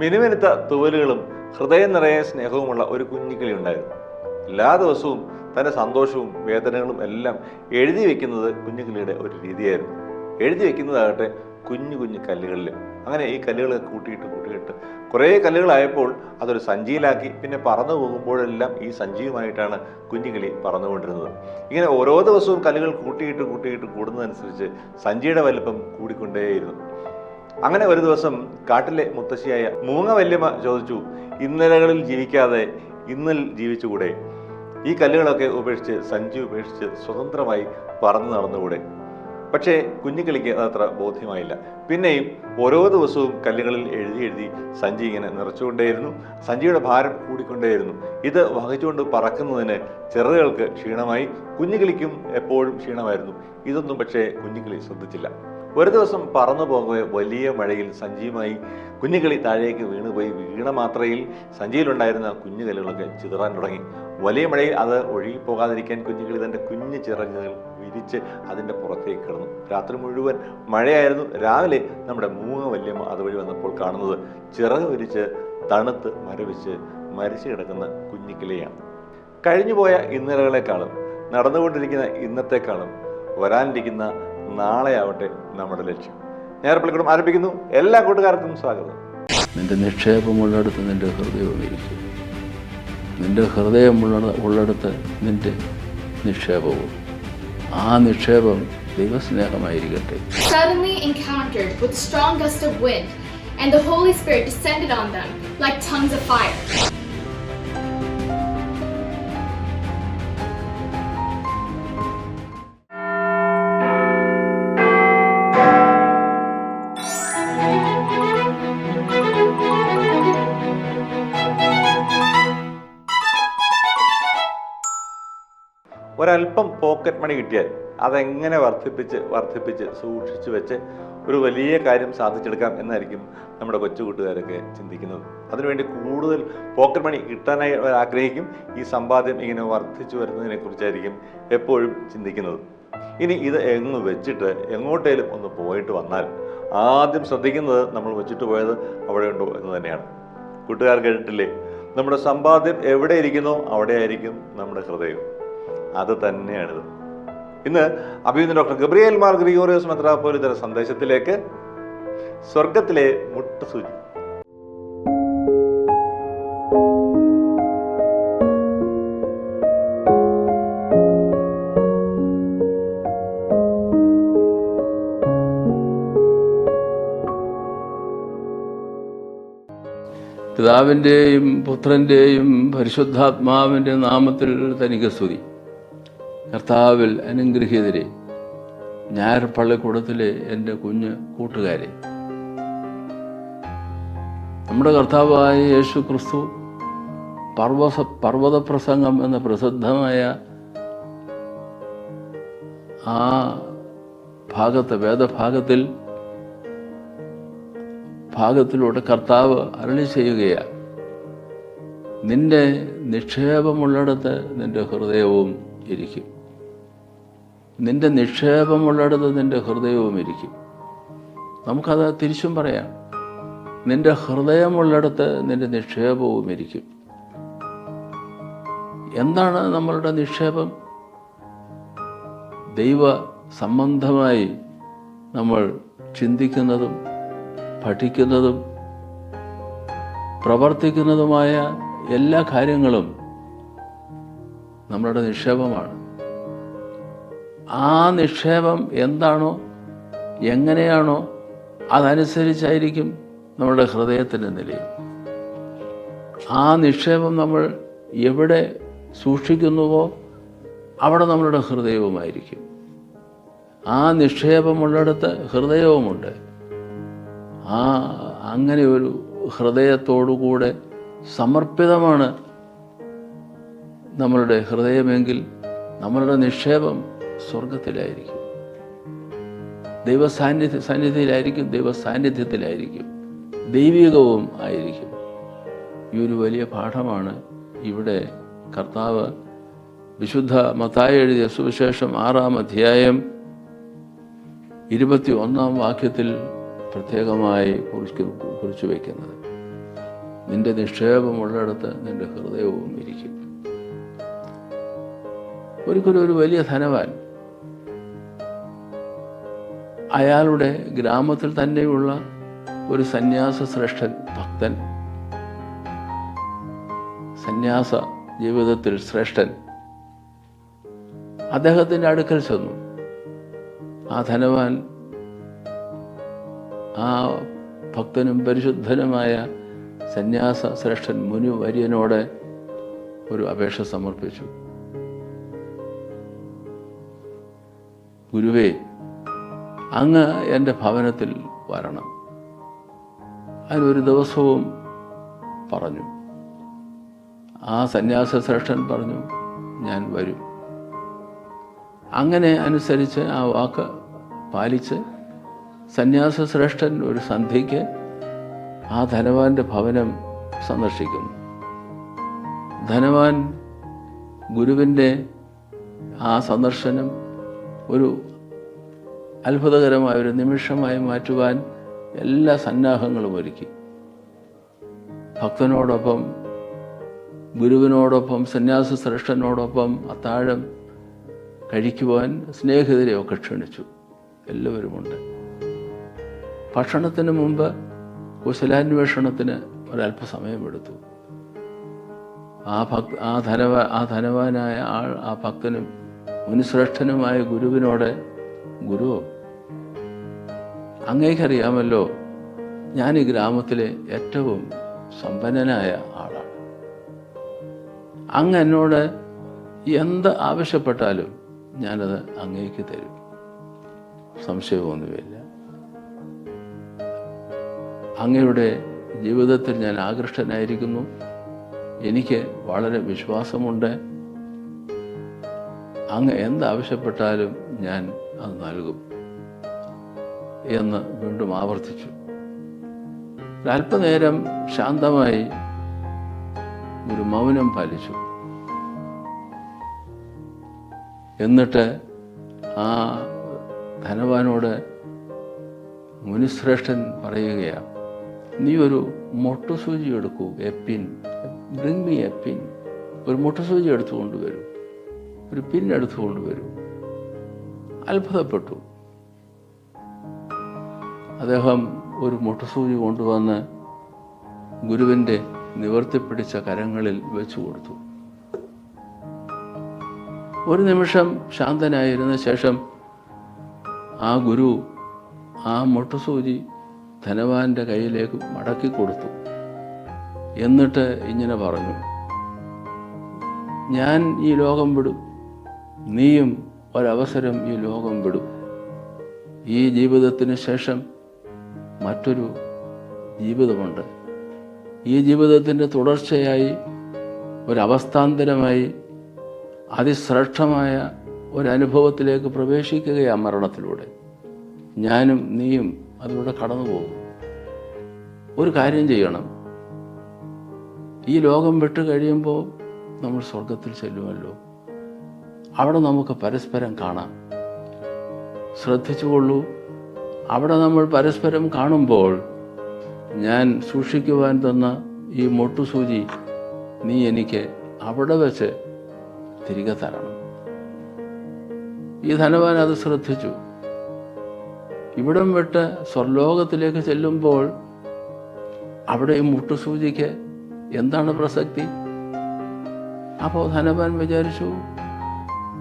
മിനുമിനുത്ത തുവലുകളും ഹൃദയം നിറയെ സ്നേഹവുമുള്ള ഒരു കുഞ്ഞിക്കിളി ഉണ്ടായിരുന്നു. എല്ലാ ദിവസവും തന്റെ സന്തോഷവും വേദനകളും എല്ലാം എഴുതി വെക്കുന്നത് കുഞ്ഞുകിളിയുടെ ഒരു രീതിയായിരുന്നു. എഴുതി വെക്കുന്നതാകട്ടെ കുഞ്ഞു കുഞ്ഞു കല്ലുകളിൽ അങ്ങനെ ഈ കല്ലുകൾ കൂട്ടിയിട്ട് കൂട്ടിയിട്ട് കുറേ കല്ലുകളായപ്പോൾ അതൊരു സഞ്ചിയിലാക്കി. പിന്നെ പറന്നു പോകുമ്പോഴെല്ലാം ഈ സഞ്ചിയുമായിട്ടാണ് കുഞ്ഞുകിളി പറന്നുകൊണ്ടിരുന്നത്. ഇങ്ങനെ ഓരോ ദിവസവും കല്ലുകൾ കൂട്ടിയിട്ട് കൂട്ടിയിട്ട് കൂടുന്നതനുസരിച്ച് സഞ്ചിയുടെ വലിപ്പം കൂടിക്കൊണ്ടേയിരുന്നു. അങ്ങനെ ഒരു ദിവസം കാട്ടിലെ മുത്തശ്ശിയായ മൂങ്ങ വല്യമ്മ ചോദിച്ചു ഇന്നലകളിൽ ജീവിക്കാതെ ഇന്നൽ ജീവിച്ചുകൂടെ? ഈ കല്ലുകളൊക്കെ ഉപേക്ഷിച്ച് സഞ്ചി ഉപേക്ഷിച്ച് സ്വതന്ത്രമായി പറന്നു നടന്നുകൂടെ? പക്ഷേ കുഞ്ഞുകിളിക്ക് അതത്ര ബോധ്യമായില്ല. പിന്നെയും ഓരോ ദിവസവും കല്ലുകളിൽ എഴുതി എഴുതി സഞ്ചി ഇങ്ങനെ നിറച്ചുകൊണ്ടേയിരുന്നു. സഞ്ചിയുടെ ഭാരം കൂടിക്കൊണ്ടേയിരുന്നു. ഇത് വഹിച്ചുകൊണ്ട് പറക്കുന്നതിന് ചെറുകൾക്ക് ക്ഷീണമായി. കുഞ്ഞുകിളിക്കും എപ്പോഴും ക്ഷീണമായിരുന്നു. ഇതൊന്നും പക്ഷേ കുഞ്ഞുകിളി ശ്രദ്ധിച്ചില്ല. ഒരു ദിവസം പറന്നു പോകുമ്പോൾ വലിയ മഴയിൽ സഞ്ചിയുമായി കുഞ്ഞുകളി താഴേക്ക് വീണുപോയി. വീണ മാത്രയിൽ സഞ്ചിയിലുണ്ടായിരുന്ന കുഞ്ഞു കല്ലുകളൊക്കെ ചിതറാൻ തുടങ്ങി. വലിയ മഴയിൽ അത് ഒഴുകി പോകാതിരിക്കാൻ കുഞ്ഞുകിളി തന്റെ കുഞ്ഞു ചിറങ്ങുകൾ വിരിച്ച് അതിന്റെ പുറത്തേക്ക് കിടന്നു. രാത്രി മുഴുവൻ മഴയായിരുന്നു. രാവിലെ നമ്മുടെ മൂങ്ങ വല്യമ്മ അതുവഴി വന്നപ്പോൾ കാണുന്നത് ചിറക് വിരിച്ച് തണുത്ത് മരവിച്ച് മരിച്ചു കിടക്കുന്ന കുഞ്ഞിക്കിളിയാണ് കഴിഞ്ഞുപോയ ഇന്നലകളെക്കാളും നടന്നുകൊണ്ടിരിക്കുന്ന ഇന്നത്തെക്കാളും വരാനിരിക്കുന്ന നാളെയാവട്ടെ നമ്മുടെ ലക്ഷ്യം. ഞാൻ പള്ളിക്കൂടം ആരംഭിക്കുന്നു. എല്ലാ കൂട്ടുകാർക്കും സ്വാഗതം. നിന്റെ നിക്ഷേപം ഉള്ളിടത്ത് നിന്റെ ഹൃദയവും ഇരിക്കും നിന്റെ ഉള്ള ഉള്ളിടത്ത് നിന്റെ നിക്ഷേപവും. ആ നിക്ഷേപം ദൈവസ്നേഹമായിരിക്കട്ടെ. Suddenly encountered with strong gust of wind, and the Holy Spirit descended on them like tongues of fire. ഒരല്പം പോക്കറ്റ് മണി കിട്ടിയാൽ അതെങ്ങനെ വർദ്ധിപ്പിച്ച് വർദ്ധിപ്പിച്ച് സൂക്ഷിച്ചു വെച്ച് ഒരു വലിയ കാര്യം സാധിച്ചെടുക്കാം എന്നായിരിക്കും നമ്മുടെ കൊച്ചു കൂട്ടുകാരൊക്കെ ചിന്തിക്കുന്നത്. അതിനുവേണ്ടി കൂടുതൽ പോക്കറ്റ് മണി കിട്ടാനായി അവർ ആഗ്രഹിക്കും. ഈ സമ്പാദ്യം ഇങ്ങനെ വർദ്ധിച്ചു വരുന്നതിനെ കുറിച്ചായിരിക്കും എപ്പോഴും ചിന്തിക്കുന്നത്. ഇനി ഇത് എങ്ങ് വെച്ചിട്ട് എങ്ങോട്ടേലും ഒന്ന് പോയിട്ട് വന്നാൽ ആദ്യം ശ്രദ്ധിക്കുന്നത് നമ്മൾ വെച്ചിട്ട് പോയത് അവിടെ ഉണ്ടോ എന്ന് തന്നെയാണ്. കൂട്ടുകാർ കേട്ടിട്ടില്ലേ? നമ്മുടെ സമ്പാദ്യം എവിടെ ഇരിക്കുന്നോ? അവിടെയായിരിക്കും നമ്മുടെ ഹൃദയം. അത് തന്നെയാണിത് ഇന്ന് അഭിനന്ദ ഡോക്ടർ ഗബ്രിയേൽ മാർ ഗ്രിഗോറിയോസ് മെത്രാപ്പോലിതര സന്ദേശത്തിലേക്ക് സ്വർഗത്തിലെ മുട്ടുസൂചി പിതാവിന്റെയും പുത്രന്റെയും പരിശുദ്ധാത്മാവിന്റെ നാമത്തിൽ തനിക്ക് സ്തുതി. കർത്താവിൽ അനുഗ്രഹീതരെ ഞായർ പള്ളിക്കൂടത്തിലെ എന്റെ കുഞ്ഞ് കൂട്ടുകാരെ. നമ്മുടെ കർത്താവായ യേശു ക്രിസ്തു പർവത പ്രസംഗം എന്ന പ്രസിദ്ധമായ ആ ഭാഗത്ത് വേദഭാഗത്തിൽ ഭാഗത്തിലൂടെ കർത്താവ് അരളി ചെയ്യുകയാണ് നിന്റെ നിക്ഷേപമുള്ളിടത്ത് നിന്റെ ഹൃദയവും ഇരിക്കും. നിന്റെ നിക്ഷേപമുള്ളിടത്ത് നിന്റെ ഹൃദയവും ഇരിക്കും നമുക്കത് തിരിച്ചും പറയാം. നിന്റെ ഹൃദയമുള്ളിടത്ത് നിന്റെ നിക്ഷേപവും ഇരിക്കും എന്താണ് നമ്മളുടെ നിക്ഷേപം? ദൈവ സംബന്ധമായി നമ്മൾ ചിന്തിക്കുന്നതും പഠിക്കുന്നതും പ്രവർത്തിക്കുന്നതുമായ എല്ലാ കാര്യങ്ങളും നമ്മളുടെ നിക്ഷേപമാണ്. ആ നിക്ഷേപം എന്താണോ എങ്ങനെയാണോ അതനുസരിച്ചായിരിക്കും നമ്മുടെ ഹൃദയത്തിന്റെ നിലയും ആ നിക്ഷേപം നമ്മൾ എവിടെ സൂക്ഷിക്കുന്നുവോ അവിടെ നമ്മളുടെ ഹൃദയവുമായിരിക്കും. ആ നിക്ഷേപമുള്ളിടത്ത് ഹൃദയവുമുണ്ട്. ആ അങ്ങനെ ഒരു ഹൃദയത്തോടുകൂടെ സമർപ്പിതമാണ് നമ്മളുടെ ഹൃദയമെങ്കിൽ നമ്മളുടെ നിക്ഷേപം സ്വർഗത്തിലായിരിക്കും ദൈവ സാന്നിധ്യ സന്നിധിയിലായിരിക്കും ദൈവ സാന്നിധ്യത്തിലായിരിക്കും ദൈവികവും ആയിരിക്കും. ഈ ഒരു വലിയ പാഠമാണ് ഇവിടെ കർത്താവ് വിശുദ്ധ മത്തായ എഴുതിയ സുവിശേഷം ആറാം അധ്യായം ഇരുപത്തി ഒന്നാം വാക്യത്തിൽ പ്രത്യേകമായി കുറിച്ച് കുറിച്ചു വയ്ക്കുന്നത്. നിന്റെ നിക്ഷേപമുള്ളിടത്ത് നിന്റെ ഹൃദയവും ഇരിക്കും. ഒരിക്കലും ഒരു വലിയ ധനവാൻ അയാളുടെ ഗ്രാമത്തിൽ തന്നെയുള്ള ഒരു സന്യാസ ശ്രേഷ്ഠൻ ഭക്തൻ. സന്യാസ ജീവിതത്തിൽ ശ്രേഷ്ഠൻ. അദ്ദേഹത്തിന്റെ അടുക്കൽ ചെന്നു. ആ ധനവാൻ ആ ഭക്തനും പരിശുദ്ധനുമായ സന്യാസ ശ്രേഷ്ഠൻ മുനു വര്യനോട് ഒരു അപേക്ഷ സമർപ്പിച്ചു. ഗുരുവേ അങ്ങ് എന്റെ ഭവനത്തിൽ വരണം. അതിനൊരു ദിവസവും പറഞ്ഞു. ആ സന്യാസ ശ്രേഷ്ഠൻ പറഞ്ഞു ഞാൻ വരും. അങ്ങനെ അനുസരിച്ച് ആ വാക്ക് പാലിച്ച് സന്യാസ ശ്രേഷ്ഠൻ ഒരു സന്ധ്യയ്ക്ക് ആ ധനവാന്റെ ഭവനം സന്ദർശിക്കുന്നു. ധനവാൻ ഗുരുവിന്റെ ആ സന്ദർശനം ഒരു അത്ഭുതകരമായ ഒരു നിമിഷമായി മാറ്റുവാൻ എല്ലാ സന്നാഹങ്ങളും ഒരുക്കി. ഭക്തനോടൊപ്പം ഗുരുവിനോടൊപ്പം സന്യാസ ശ്രേഷ്ഠനോടൊപ്പം അത്താഴം കഴിക്കുവാൻ സ്നേഹിതരെയൊക്കെ ക്ഷണിച്ചു. എല്ലാവരുമുണ്ട്. ഭക്ഷണത്തിന് മുമ്പ് കുശലാന്വേഷണത്തിന് ഒരല്പസമയമെടുത്തു. ആ ഭക് ആ ധനവ ആ ധനവാനായ ആൾ ആ ഭക്തനും മുനിശ്രേഷ്ഠനുമായ ഗുരുവിനോട് ഗുരു അങ്ങേക്കറിയാമല്ലോ ഞാൻ ഈ ഗ്രാമത്തിലെ ഏറ്റവും സമ്പന്നനായ ആളാണ്. അങ്ങ് എന്നോട് എന്ത് ആവശ്യപ്പെട്ടാലും ഞാനത് അങ്ങേക്ക് തരും. സംശയമൊന്നുമില്ല. അങ്ങയുടെ ജീവിതത്തിൽ ഞാൻ ആകൃഷ്ടനായിരിക്കുന്നു. എനിക്ക് വളരെ വിശ്വാസമുണ്ട്. അങ്ങ് എന്താവശ്യപ്പെട്ടാലും ഞാൻ അത് നൽകും എന്ന് വീണ്ടും ആവർത്തിച്ചു. ഒരല്പനേരം ശാന്തമായി ഒരു മൗനം പാലിച്ചു. എന്നിട്ട് ആ ധനവാനോട് മുനിശ്രേഷ്ഠൻ പറയുകയാണ് നീ ഒരു മൊട്ടുസൂചി എടുക്കൂ a pin bring me a pin ഒരു മൊട്ടുസൂചി എടുത്തു കൊണ്ടുവരൂ ഒരു പിൻ എടുത്തു കൊണ്ടുവരൂ അത്ഭുതപ്പെട്ടു. അദ്ദേഹം ഒരു മുട്ടുസൂചി കൊണ്ടുവന്ന് ഗുരുവിന്റെ നിവർത്തിപ്പിടിച്ച കരങ്ങളിൽ വെച്ചു കൊടുത്തു. ഒരു നിമിഷം ശാന്തനായിരുന്ന ശേഷം ആ ഗുരു ആ മുട്ടുസൂചി ധനവാന്റെ കയ്യിലേക്ക് മടക്കി കൊടുത്തു. എന്നിട്ട് ഇങ്ങനെ പറഞ്ഞു ഞാൻ ഈ ലോകം വിടും. നീയും ഒരവസരം ഈ ലോകം വിടും. ഈ ജീവിതത്തിന് ശേഷം മറ്റൊരു ജീവിതമുണ്ട്. ഈ ജീവിതത്തിന്റെ തുടർച്ചയായി ഒരവസ്ഥാന്തരമായി അതിശ്രേഷ്ഠമായ ഒരനുഭവത്തിലേക്ക് പ്രവേശിക്കുകയാണ് മരണത്തിലൂടെ. ഞാനും നീയും അതിലൂടെ കടന്നു പോകും ഒരു കാര്യം ചെയ്യണം. ഈ ലോകം വിട്ട് കഴിയുമ്പോൾ നമ്മൾ സ്വർഗത്തിൽ ചെല്ലുമല്ലോ. അവിടെ നമുക്ക് പരസ്പരം കാണാം. ശ്രദ്ധിച്ചുകൊള്ളൂ. അവിടെ നമ്മൾ പരസ്പരം കാണുമ്പോൾ ഞാൻ സൂക്ഷിക്കുവാൻ തന്ന ഈ മൊട്ടുസൂചി നീ എനിക്ക് അവിടെ വെച്ച് തിരികെ തരണം. ഈ ധനവാൻ അത് ശ്രദ്ധിച്ചു. ഇവിടം വിട്ട് സ്വർലോകത്തിലേക്ക് ചെല്ലുമ്പോൾ അവിടെ ഈ മുട്ടുസൂചിക്ക് എന്താണ് പ്രസക്തി? അപ്പോൾ ധനവാൻ വിചാരിച്ചു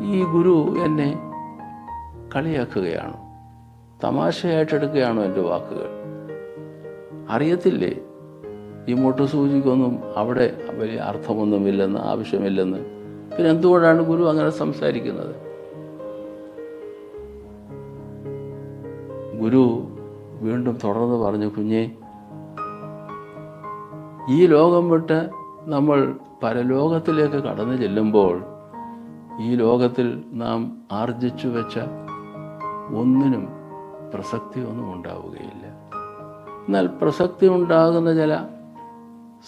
ഈ ഗുരു എന്നെ കളിയാക്കുകയാണോ. തമാശയായിട്ടെടുക്കുകയാണോ എന്റെ വാക്കുകൾ. അറിയത്തില്ലേ? ഈ മുട്ടുസൂചിക്കൊന്നും അവിടെ വലിയ അർത്ഥമൊന്നുമില്ലെന്ന് ആവശ്യമില്ലെന്ന്. പിന്നെ എന്തുകൊണ്ടാണ് ഗുരു അങ്ങനെ സംസാരിക്കുന്നത്? ഗുരു വീണ്ടും തുടർന്ന് പറഞ്ഞു കുഞ്ഞെ ഈ ലോകം വിട്ട് നമ്മൾ പരലോകത്തിലേക്ക് കടന്നു ചെല്ലുമ്പോൾ ഈ ലോകത്തിൽ നാം ആർജിച്ചു വെച്ച ഒന്നിനും പ്രസക്തിയൊന്നും ഉണ്ടാവുകയില്ല എന്നാൽ പ്രസക്തി ഉണ്ടാകുന്ന ചില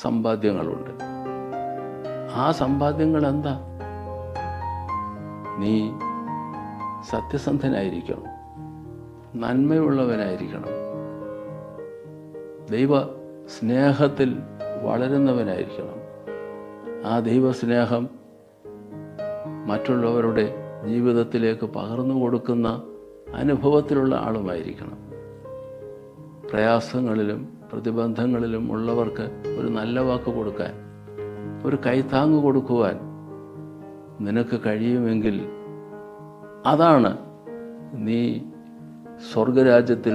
സമ്പാദ്യങ്ങളുണ്ട്. ആ സമ്പാദ്യങ്ങൾ എന്താ നീ സത്യസന്ധനായിരിക്കണം. നന്മയുള്ളവനായിരിക്കണം. ദൈവ സ്നേഹത്തിൽ വളരുന്നവനായിരിക്കണം. ആ ദൈവസ്നേഹം മറ്റുള്ളവരുടെ ജീവിതത്തിലേക്ക് പകർന്നു കൊടുക്കുന്ന അനുഭവത്തിലുള്ള ആളുമായിരിക്കണം. പ്രയാസങ്ങളിലും പ്രതിബന്ധങ്ങളിലും ഉള്ളവർക്ക് ഒരു നല്ല വാക്ക് കൊടുക്കാൻ ഒരു കൈത്താങ്ങ് കൊടുക്കുവാൻ നിനക്ക് കഴിയുമെങ്കിൽ അതാണ് നീ സ്വർഗരാജ്യത്തിൽ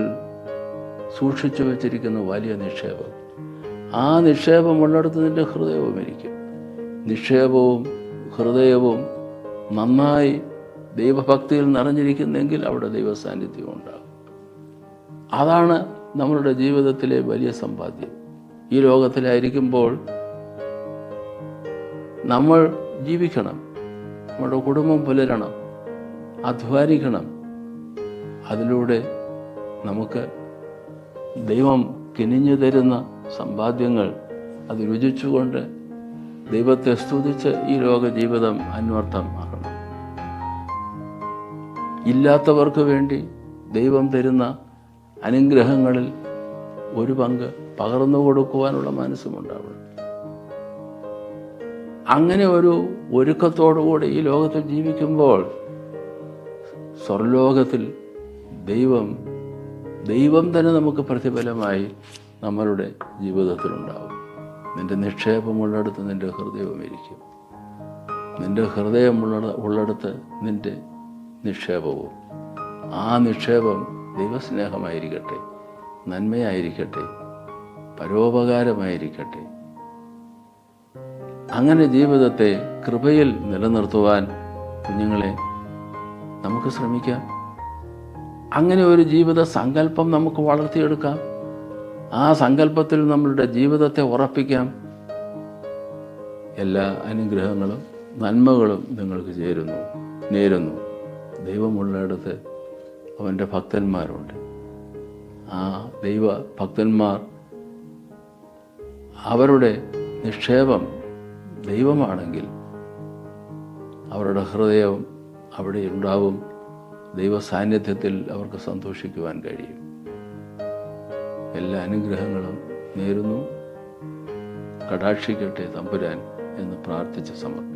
സൂക്ഷിച്ചു വച്ചിരിക്കുന്ന വലിയ നിക്ഷേപം. ആ നിക്ഷേപം ഉള്ളിടത്ത് നിന്റെ ഹൃദയവും ഇരിക്കും. നിക്ഷേപവും ഹൃദയവും നന്നായി ദൈവഭക്തിയിൽ നിറഞ്ഞിരിക്കുന്നെങ്കിൽ അവിടെ ദൈവസാന്നിധ്യം ഉണ്ടാകും. അതാണ് നമ്മളുടെ ജീവിതത്തിലെ വലിയ സമ്പാദ്യം. ഈ ലോകത്തിലായിരിക്കുമ്പോൾ നമ്മൾ ജീവിക്കണം നമ്മുടെ കുടുംബം പുലരണം അധ്വാനിക്കണം. അതിലൂടെ നമുക്ക് ദൈവം കിനിഞ്ഞു തരുന്ന സമ്പാദ്യങ്ങൾ അത് രുചിച്ചുകൊണ്ട് ദൈവത്തെ സ്തുതിച്ച് ഈ ലോക ജീവിതം അന്വർത്ഥമാക്കണം ഇല്ലാത്തവർക്ക് വേണ്ടി ദൈവം തരുന്ന അനുഗ്രഹങ്ങളിൽ ഒരു പങ്ക് പകർന്നു കൊടുക്കുവാനുള്ള മനസ്സുമുണ്ടാവണം. അങ്ങനെ ഒരു ഒരുക്കത്തോടുകൂടി ഈ ലോകത്തിൽ ജീവിക്കുമ്പോൾ സ്വർലോകത്തിൽ ദൈവം ദൈവം തന്നെ നമുക്ക് പ്രതിഫലമായി നമ്മളുടെ ജീവിതത്തിലുണ്ടാവും. നിന്റെ നിക്ഷേപം നിക്ഷേപമുള്ളിടത്ത് നിന്റെ ഹൃദയവും ഇരിക്കും. നിന്റെ ഹൃദയമുള്ള ഉള്ളിടത്ത് നിന്റെ നിക്ഷേപവും. ആ നിക്ഷേപം ദൈവസ്നേഹമായിരിക്കട്ടെ നന്മയായിരിക്കട്ടെ പരോപകാരമായിരിക്കട്ടെ. അങ്ങനെ ജീവിതത്തെ കൃപയിൽ നിലനിർത്തുവാൻ കുഞ്ഞുങ്ങളെ നമുക്ക് ശ്രമിക്കാം. അങ്ങനെ ഒരു ജീവിത സങ്കല്പം നമുക്ക് വളർത്തിയെടുക്കാം. ആ സങ്കല്പത്തിൽ നമ്മളുടെ ജീവിതത്തെ ഉറപ്പിക്കാം. എല്ലാ അനുഗ്രഹങ്ങളും നന്മകളും നിങ്ങൾക്ക് ചേരുന്നു നേരുന്നു. ദൈവമുള്ളിടത്ത് അവന്റെ ഭക്തന്മാരുണ്ട്. ആ ദൈവ ഭക്തന്മാർ അവരുടെ നിക്ഷേപം ദൈവമാണെങ്കിൽ അവരുടെ ഹൃദയം അവിടെ ഉണ്ടാവും. ദൈവ സാന്നിധ്യത്തിൽ അവർക്ക് സന്തോഷിക്കുവാൻ കഴിയും. എല്ലാ അനുഗ്രഹങ്ങളും നേരുന്നു. കടാക്ഷിക്കട്ടെ തമ്പുരാൻ എന്ന് പ്രാർത്ഥിച്ച് സമർപ്പിക്കുന്നു.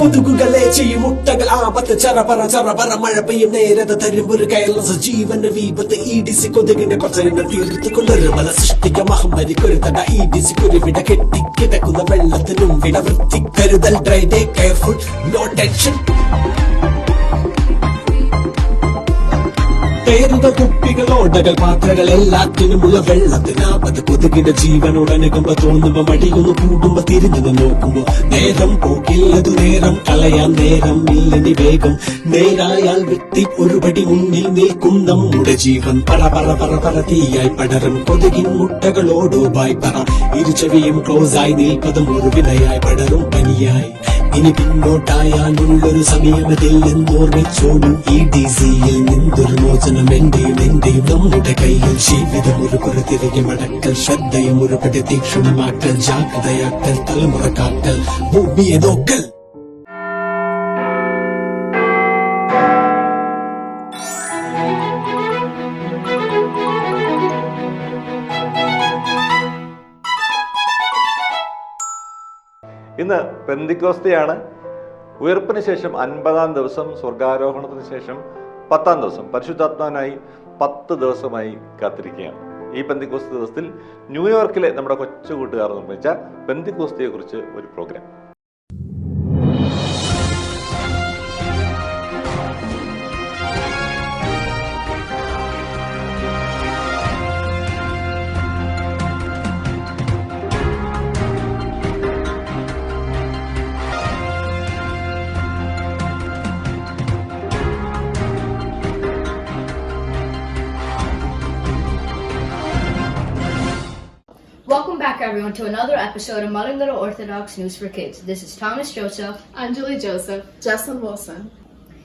കൊതുകുകളെ ചെയ്യും മുട്ടകൾ ആപത്ത് ചറപറ ചറപറ മഴ പെയ്യും നേരത തരും ഒരു കേരള ജീവന്റെ വീപത്ത്. ഇ ഡി സി കൊതുകിന്റെ കൊച്ചലിന്റെ തീർത്ത് കൊണ്ടൊരു മല സൃഷ്ടിക്ക. മഹമ്മരി തട ഇ ഡി സി കുരുവിട കെട്ടിക്കിടക്കുന്ന വെള്ളത്തിനും വിട വൃത്തി കരുതൽ dry day careful no tension പേരുകൾ കുപ്പികൾ ഓടകൾ പാത്രകൾ എല്ലാത്തിനുമുള്ള വെള്ളത്തിനാപത് കൊതുകിന്റെ ജീവനോടനുകമ്പ തോന്നുമ്പോ മടിയൊന്ന് കൂടുമ്പോ തിരിഞ്ഞു നോക്കുമ്പോ നേരം പോക്കില്ലതു നേരം കളയാൻ നേരം ഇല്ലനി വേഗം. നേരായാൽ വ്യക്തി ഒരുപടി മുന്നിൽ നിൽക്കും നമ്മുടെ ജീവൻ. പറ പറ പറ പറ തീയായി പടരും. കൊതുകിൻ മുട്ടകളോടോ ബായ് പറ. ഇരുചെവിയും ക്ലോസ് ആയി നിൽപ്പതും ഒരു വിനയായി പടരും പനിയായി. ഇനി പിന്നോട്ടായാലുള്ളൊരു സമയമതിൽ എന്നോർമ്മിച്ചോളൂ. ഈ ഡി സിയിൽ നിന്നൊരു മോചനം എന്റെയും എന്റെയും നമ്മുടെ കയ്യിൽ ജീവിതം ഒരു കുറി തിരികെ മടക്കൽ ശ്രദ്ധയും ഒരു പടി തീക്ഷണമാക്കൽ ജാഗ്രതയാക്കൽ തലമുറ കാക്കൽ ഭൂമിയെ നോക്കൽ. ഇന്ന് പെന്തിക്കോസ്തയാണ്. ഉയർപ്പിന് ശേഷം അൻപതാം ദിവസം സ്വർഗാരോഹണത്തിന് ശേഷം പത്താം ദിവസം. പരിശുദ്ധാത്മാവിനായി പത്ത് ദിവസമായി കാത്തിരിക്കുകയാണ്. ഈ പെന്തിക്കോസ്ത ദിവസത്തിൽ ന്യൂയോർക്കിലെ നമ്മുടെ കൊച്ചു കൂട്ടുകാർ നിർമ്മിച്ച പെന്തിക്കോസ്തയെക്കുറിച്ച് ഒരു programme. Back, everyone, to another episode of Modern Little Orthodox News for Kids. This is Thomas Joseph. Anjali Joseph. Jesselyn Wilson.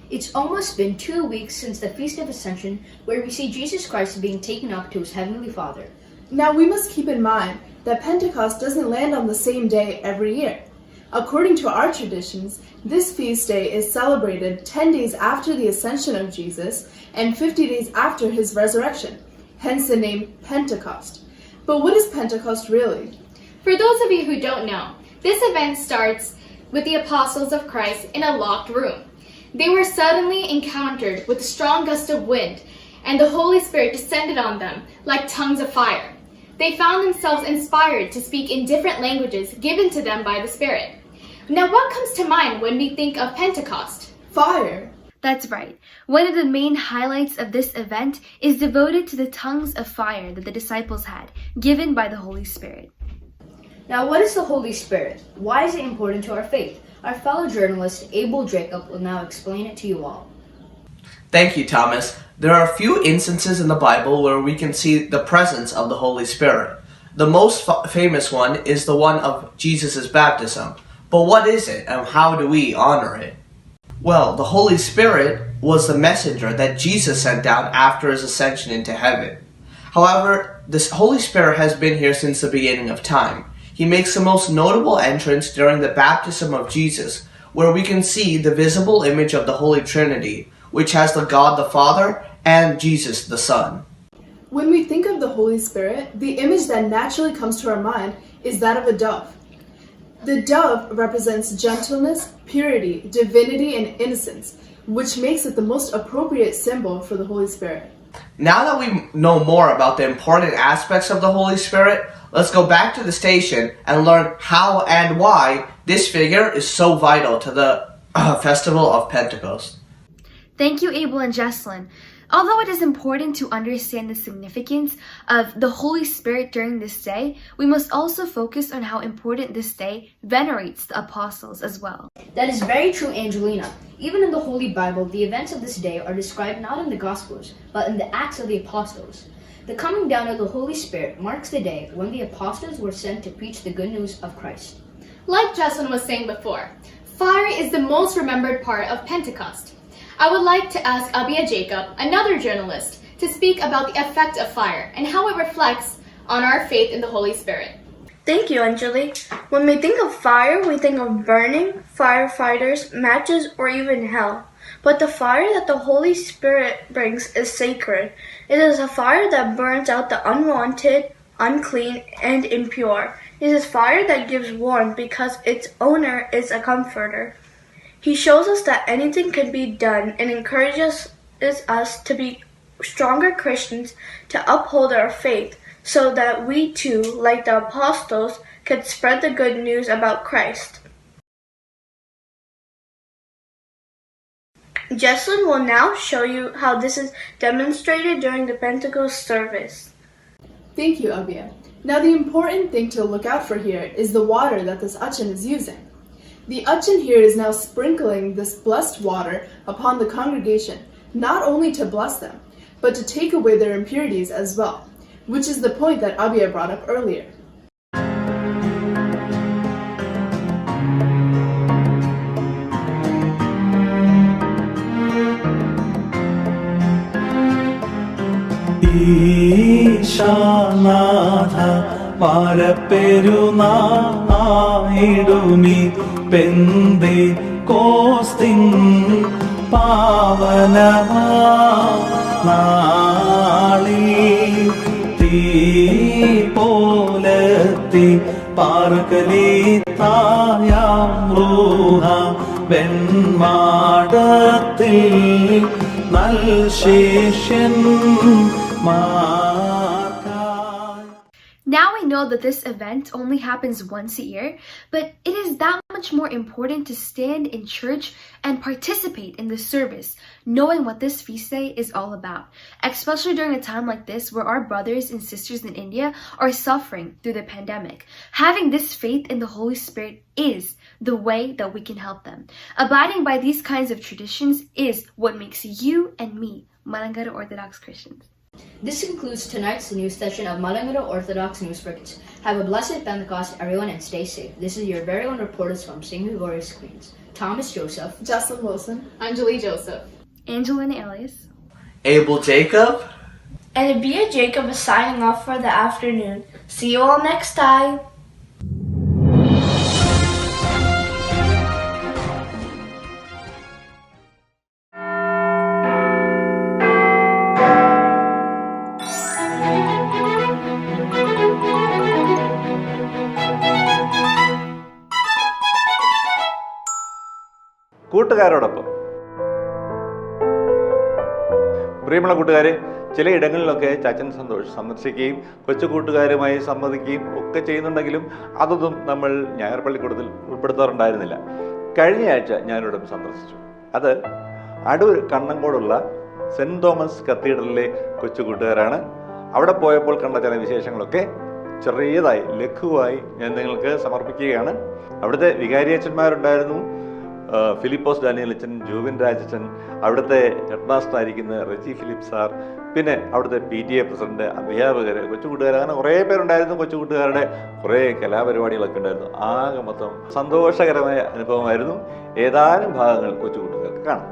It's almost been two weeks since the Feast of Ascension, where we see Jesus Christ being taken up to his Heavenly Father. Now we must keep in mind that Pentecost doesn't land on the same day every year. According to our traditions, this feast day is celebrated 10 days after the ascension of Jesus and 50 days after his resurrection, hence the name Pentecost. But what is Pentecost really? For those of you who don't know, this event starts with the apostles of Christ in a locked room. They were suddenly encountered with a strong gust of wind, and the Holy Spirit descended on them like tongues of fire. They found themselves inspired to speak in different languages given to them by the Spirit. Now, what comes to mind when we think of Pentecost? Fire. That's right. One of the main highlights of this event is devoted to the tongues of fire that the disciples had, given by the Holy Spirit. Now, what is the Holy Spirit? Why is it important to our faith? Our fellow journalist Abel Jacob will now explain it to you all. Thank you, Thomas. There are a few instances in the Bible where we can see the presence of the Holy Spirit. The most fa- famous one is the one of Jesus' baptism. But what is it and how do we honor it? Well, the Holy Spirit was the messenger that Jesus sent down after his ascension into heaven. However, this Holy Spirit has been here since the beginning of time. He makes the most notable entrance during the baptism of Jesus, where we can see the visible image of the Holy Trinity, which has the God the Father and Jesus the Son. When we think of the Holy Spirit, the image that naturally comes to our mind is that of a dove. The dove represents gentleness, purity, divinity, and innocence, which makes it the most appropriate symbol for the Holy Spirit. Now that we know more about the important aspects of the Holy Spirit, let's go back to the station and learn how and why this figure is so vital to the uh, festival of Pentecost. Thank you, Abel and Jesselyn. Although it is important to understand the significance of the Holy Spirit during this day, we must also focus on how important this day venerates the apostles as well. That is very true, Angelina. Even in the Holy Bible, the events of this day are described not in the Gospels, but in the Acts of the Apostles. The coming down of the Holy Spirit marks the day when the apostles were sent to preach the good news of Christ. Like Jesselyn was saying before, fire is the most remembered part of Pentecost. I would like to ask Abia Jacob, another journalist, to speak about the effect of fire and how it reflects on our faith in the Holy Spirit. Thank you, Anjali. When we think of fire, we think of burning, firefighters, matches, or even hell. But the fire that the Holy Spirit brings is sacred. It is a fire that burns out the unwanted, unclean, and impure. It is fire that gives warmth because its owner is a comforter. He shows us that anything can be done and encourages us to be stronger Christians to uphold our faith so that we too, like the apostles, could spread the good news about Christ. Jesselyn will now show you how this is demonstrated during the Pentecost service. Thank you, Abia. Now, the important thing to look out for here is the water that this Achin is using. The Achin here is now sprinkling this blessed water upon the congregation, not only to bless them, but to take away their impurities as well, which is the point that Abia brought up earlier. ഈശാനാഥ മരപ്പെരുനാടുമി പെന്തി കോസ്തിൻ പാവനമാ നാളി. തീ പോലത്തി പാർക്കലി തായാം റൂഹ വെൺമാടത്തിൽ നൽ ശേഷ്യൻ മാർക്കായി Now we know that this event only happens once a year, but it is that much more important to stand in church and participate in the service, knowing what this feast day is all about, especially during a time like this where our brothers and sisters in India are suffering through the pandemic. Having this faith in the Holy Spirit is the way that we can help them. Abiding by these kinds of traditions is what makes you and me Malangara Orthodox Christians. This concludes tonight's news session of Malangara Orthodox News for Have a blessed Pentecost, everyone, and stay safe. This is your very own reporters from St. Gregorius Queens, Thomas Joseph, Jocelyn Wilson, Anjali Joseph. Angelina Elias. Abel Jacob, And Abia Jacob is signing off for the afternoon. See you all next time. കൂട്ടുകാരോടൊപ്പം. പ്രിയമുള്ള കൂട്ടുകാരെ ചില ഇടങ്ങളിലൊക്കെ ചാച്ചൻ സന്തോഷ് സന്ദർശിക്കുകയും കൊച്ചു കൂട്ടുകാരുമായി സംവദിക്കുകയും ഒക്കെ ചെയ്യുന്നുണ്ടെങ്കിലും അതൊന്നും നമ്മൾ ഞായർപള്ളിക്കൂടത്തിൽ ഉൾപ്പെടുത്താറുണ്ടായിരുന്നില്ല. കഴിഞ്ഞ ആഴ്ച ഞാനിവിടെ സന്ദർശിച്ചു. അത് അടൂർ കണ്ണങ്കോടുള്ള സെന്റ് തോമസ് കത്തീഡ്രലിലെ കൊച്ചു കൂട്ടുകാരാണ്. അവിടെ പോയപ്പോൾ കണ്ട ചില വിശേഷങ്ങളൊക്കെ ചെറിയതായി ലഘുവായി ഞാൻ നിങ്ങൾക്ക് സമർപ്പിക്കുകയാണ്. അവിടുത്തെ വികാരിയച്ഛന്മാരുണ്ടായിരുന്നു. ഫിലിപ്പോസ് ഡാനിയൽ അച്ഛൻ ജൂവിൻ രാജച്ചൻ അവിടുത്തെ ഹെഡ് മാസ്റ്റർ ആയിരിക്കുന്ന റെജി ഫിലിപ്പ് സാർ പിന്നെ അവിടുത്തെ പി ടി എ പ്രസിഡന്റ് അധ്യാപകർ കൊച്ചുകൂട്ടുകാർ അങ്ങനെ കുറേ പേരുണ്ടായിരുന്നു കൊച്ചുകൂട്ടുകാരുടെ കുറേ കലാപരിപാടികളൊക്കെ ഉണ്ടായിരുന്നു. ആകെ മൊത്തം സന്തോഷകരമായ അനുഭവമായിരുന്നു. ഏതാനും ഭാഗങ്ങൾ കൊച്ചുകൂട്ടുകാർക്ക് കാണാം.